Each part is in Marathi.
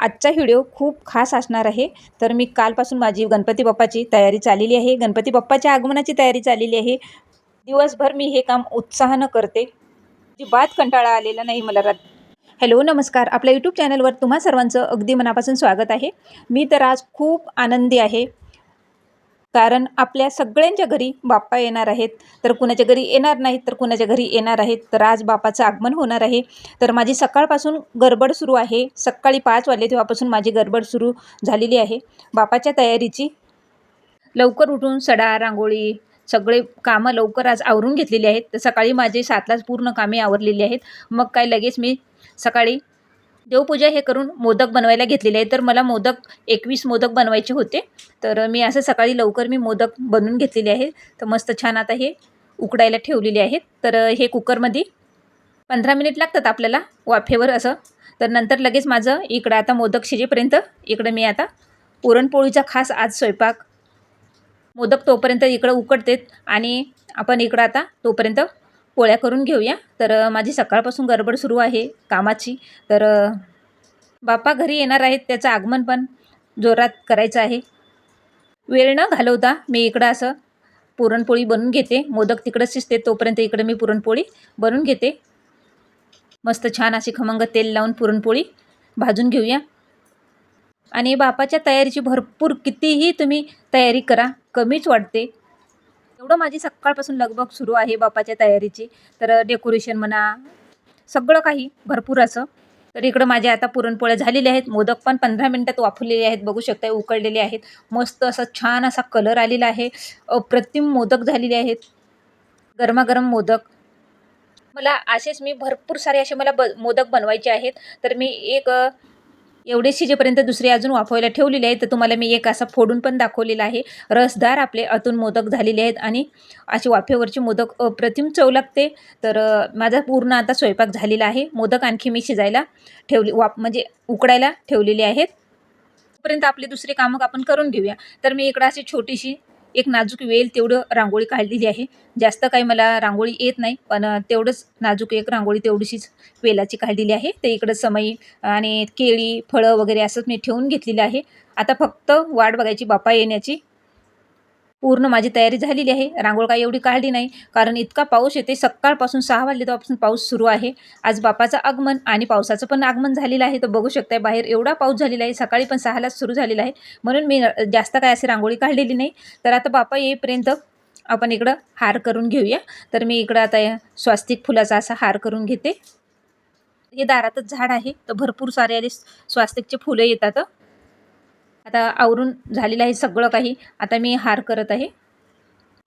आजचा व्हिडिओ खूप खास असणार आहे. तर मी कालपासून माझी गणपती बाप्पाची तयारी चाललेली आहे. गणपती बाप्पाच्या आगमनाची तयारी चाललेली आहे. दिवसभर मी हे काम उत्साहानं करते. अजिबात कंटाळा आलेला नाही मला रात हॅलो नमस्कार. आपल्या यूट्यूब चॅनलवर तुम्हा सर्वांचं अगदी मनापासून स्वागत आहे. मी तर आज खूप आनंदी आहे. कारण आपल्या सगळ्यांच्या घरी बाप्पा येणार आहेत. तर कुणाच्या घरी येणार नाहीत तर कुणाच्या घरी येणार आहेत. तर आज बापाचं आगमन होणार आहे. तर माझी सकाळपासून गडबड सुरू आहे. सकाळी पाच वाजले तेव्हापासून माझी गडबड सुरू झालेली आहे. बापाच्या तयारीची. लवकर उठून सडा रांगोळी सगळे कामं लवकर आज आवरून घेतलेली आहेत. तर सकाळी माझे सातलाच पूर्ण कामे आवरलेली आहेत. मग काय लगेच मी सकाळी देवपूजा हे करून मोदक बनवायला घेतलेले आहे तर मला मोदक एकवीस मोदक बनवायचे होते. तर मी असं सकाळी लवकर मी मोदक बनवून घेतलेले आहे तर मस्त छान आता हे उकडायला ठेवलेले आहेत. तर हे कुकरमध्ये पंधरा मिनिट लागतात आपल्याला वाफेवर असं. तर नंतर लगेच माझं इकडं आता मोदक शिजेपर्यंत इकडं मी आता पुरणपोळीचा खास आज स्वयंपाक. मोदक तोपर्यंत इकडं उकडतेत आणि आपण इकडं आता तोपर्यंत पोळ्या करून घेऊया. तर माझी सकाळपासून गडबड सुरू आहे कामाची. तर बाप्पा घरी येणार आहेत त्याचं आगमन पण जोरात करायचं आहे. वेळ न घालवता मी इकडं असं पुरणपोळी बनवून घेते. मोदक तिकडं शिजते तोपर्यंत इकडं मी पुरणपोळी बनवून घेते. मस्त छान अशी खमंग तेल लावून पुरणपोळी भाजून घेऊया. आणि बापाच्या तयारीची भरपूर कितीही तुम्ही तयारी करा कमीच वाटते. एवढं माझी सकाळपासून लगबग सुरू आहे बापाच्या तयारीची. तर डेकोरेशन म्हणा सगळं काही भरपूर असं. तर इकडं माझ्या आता पुरणपोळ्या झालेल्या आहेत. मोदक पण पंधरा मिनटात वाफरलेले आहेत. बघू शकता उकळलेले आहेत. मस्त असा छान असा कलर आलेला आहे. अप्रतिम मोदक झालेले आहेत. गरमागरम मोदक. मला असेच मी भरपूर सारे असे मला ब मोदक बनवायचे आहेत. तर मी एक एवढे शिजेपर्यंत दुसरे अजून वाफवायला ठेवलेले आहेत. तर तुम्हाला मी एक असा फोडून पण दाखवलेला आहे. रसदार आपले अतून मोदक झालेले आहेत आणि असे वाफेवरचे मोदक अप्रतिम चव लागते. तर माझा पूर्ण आता स्वयंपाक झालेला आहे. मोदक आणखी मी शिजायला ठेवली वाप म्हणजे उकडायला ठेवलेले आहेत. तोपर्यंत आपले दुसरे कामं आपण करून घेऊया. तर मी इकडं अशी छोटीशी एक नाजूक वेल तेवढं रांगोळी काढलेली आहे. जास्त काही मला रांगोळी येत नाही पण तेवढंच नाजूक एक रांगोळी तेवढीशीच वेलाची काढलेली आहे. तर इकडं समई आणि केळी फळं वगैरे असंच मी ठेवून घेतलेलं आहे. आता फक्त वाट बघायची बापा येण्याची. पूर्ण माझी तयारी झालेली आहे. रांगोळ काय एवढी काढली नाही. कारण इतका पाऊस येते सकाळपासून सहा वाजलेपासून पाऊस सुरू आहे. आज बापाचं आगमन आणि पावसाचं पण आगमन झालेलं आहे. तर बघू शकताय बाहेर एवढा पाऊस झालेला आहे. सकाळी पण सहालाच सुरू झालेला आहे. म्हणून मी जास्त काय असे रांगोळी काढलेली नाही. तर आता बापा येईपर्यंत आपण इकडं हार करून घेऊया. तर मी इकडं आता या स्वास्तिक फुलाचा असा हार करून घेते. हे दारातच झाड आहे. तर भरपूर सारे आले स्वास्तिकचे फुलं येतात. आता आवरून झालेलं आहे सगळं काही. आता मी हार करत आहे.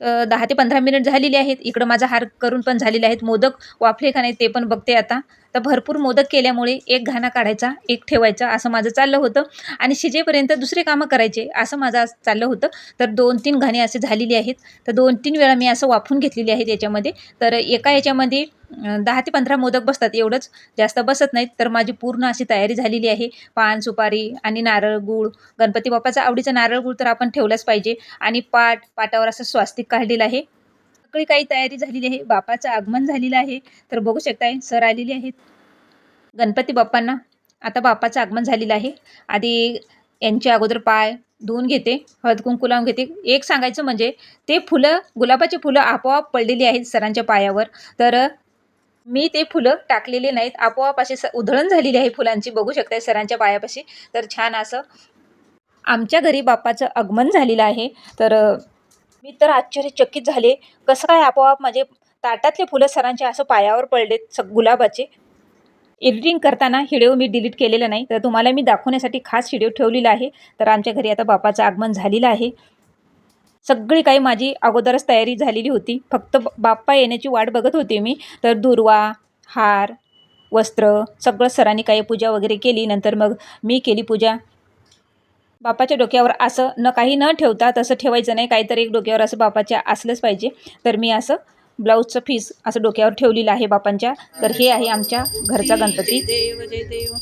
तर दहा ते पंधरा मिनिट झालेले आहेत. इकडं माझा हार करून पण झालेले आहेत. मोदक वाफले का नाही ते पण बघते आता. तर भरपूर मोदक केल्यामुळे एक घाणा काढायचा एक ठेवायचा असं माझं चाललं होतं. आणि शिजेपर्यंत दुसरे कामं करायचे असं माझं आज चाललं होतं. तर दोन तीन घाणे असे झालेली आहेत. तर दोन तीन वेळा मी असं वाफून घेतलेली आहेत याच्यामध्ये. तर एका याच्यामध्ये दहा ते पंधरा मोदक बसतात एवढंच. जास्त बसत नाहीत. तर माझी पूर्ण अशी तयारी झालेली आहे. पान सुपारी आणि नारळ गूळ. गणपती बाप्पाचा आवडीचा नारळ गूळ तर आपण ठेवलाच पाहिजे. आणि पाट पाटावर असं स्वास्तिक काढलेलं आहे. सगळी काही तयारी झालेली आहे. बापाचं आगमन झालेलं आहे. तर बघू शकताय सर आलेले आहेत. गणपती बाप्पांना आता बापाचं आगमन झालेलं आहे. आधी यांच्या अगोदर पाय धुवून घेते हळद कुंकू लावून घेते. एक सांगायचं म्हणजे ते फुलं गुलाबाची फुलं आपोआप पडलेली आहेत सरांच्या पायावर. तर मी ते फुलं टाकलेले नाहीत. आपोआप असे स उधळण झालेली आहे फुलांची. बघू शकताय सरांच्या पायापाशी. तर छान असं आमच्या घरी बाप्पाचं आगमन झालेलं आहे. तर मी तर आश्चर्यचकित झाले. कसं काय आपोआप माझे ताटातले फुलं सरांच्या असं पायावर पडलेत सग गुलाबाचे? एडिटिंग करताना व्हिडिओ मी डिलीट केलेला नाही. तर तुम्हाला मी दाखवण्यासाठी खास व्हिडिओ ठेवलेला आहे. तर आमच्या घरी आता बापाचं आगमन झालेलं आहे. सगळी काही माझी अगोदरच तयारी झालेली होती. फक्त बाप्पा येण्याची वाट बघत होते मी. तर दुर्वा हार वस्त्र सगळं सरांनी काही पूजा वगैरे केली. नंतर मग मी केली पूजा. बापाच्या डोक्यावर असं न काही न ठेवता तसं ठेवायचं नाही. काहीतरी एक डोक्यावर असं बापाच्या असलंच पाहिजे. तर मी असं ब्लाऊजचं फीस असं डोक्यावर ठेवलेलं आहे बापांच्या. तर हे आहे आमच्या घरचा गणपती. देव जय देव.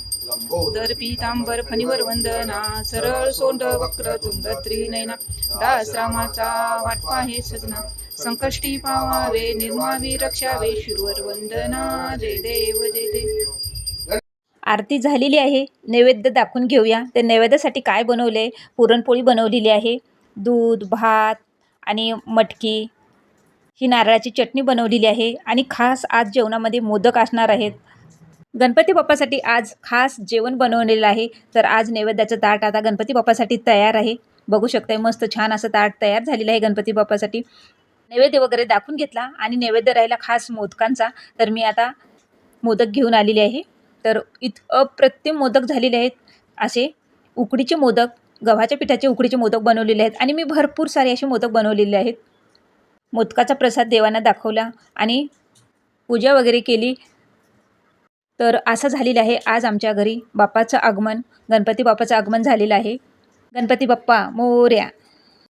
उदर पीतांबर फणीवर वंदना. सरळ सोंड वक्र तुंड त्रिनयना. दास रामाचा वाटपा हे सजना. संकष्टी पावावे निर्मावी रक्षावे शिरवर वंदना. जय देव जय देव. आरती झालेली आहे. नैवेद्य दाखवून घेऊया. तर नैवेद्यासाठी काय बनवलं? आहे पुरणपोळी बनवलेली आहे. दूध भात आणि मटकी ही नारळाची चटणी बनवलेली आहे. आणि खास आज जेवणामध्ये मोदक असणार आहेत. गणपती बाप्पासाठी आज खास जेवण बनवलेलं आहे. तर आज नैवेद्याचं ताट आता गणपती बाप्पासाठी तयार आहे. बघू शकताय मस्त छान असं ताट तयार झालेलं आहे गणपती बाप्पासाठी. नैवेद्य वगैरे दाखवून घेतला आणि नैवेद्य राहिला खास मोदकांचा. तर मी आता मोदक घेऊन आलेले आहे. तर इत अप्रतिम मोदक झालेले आहेत असे उकडीचे मोदक गव्हाच्या पिठाचे उकडीचे मोदक बनवलेले आहेत आणि मी भरपूर सारे असे मोदक बनवलेले आहेत. मोदकाचा प्रसाद देवांना दाखवला आणि पूजा वगैरे केली. तर असं झालेलं आहे आज आमच्या घरी. बाप्पाचं आगमन गणपती बाप्पाचं आगमन झालेलं आहे. गणपती बाप्पा मोऱ्या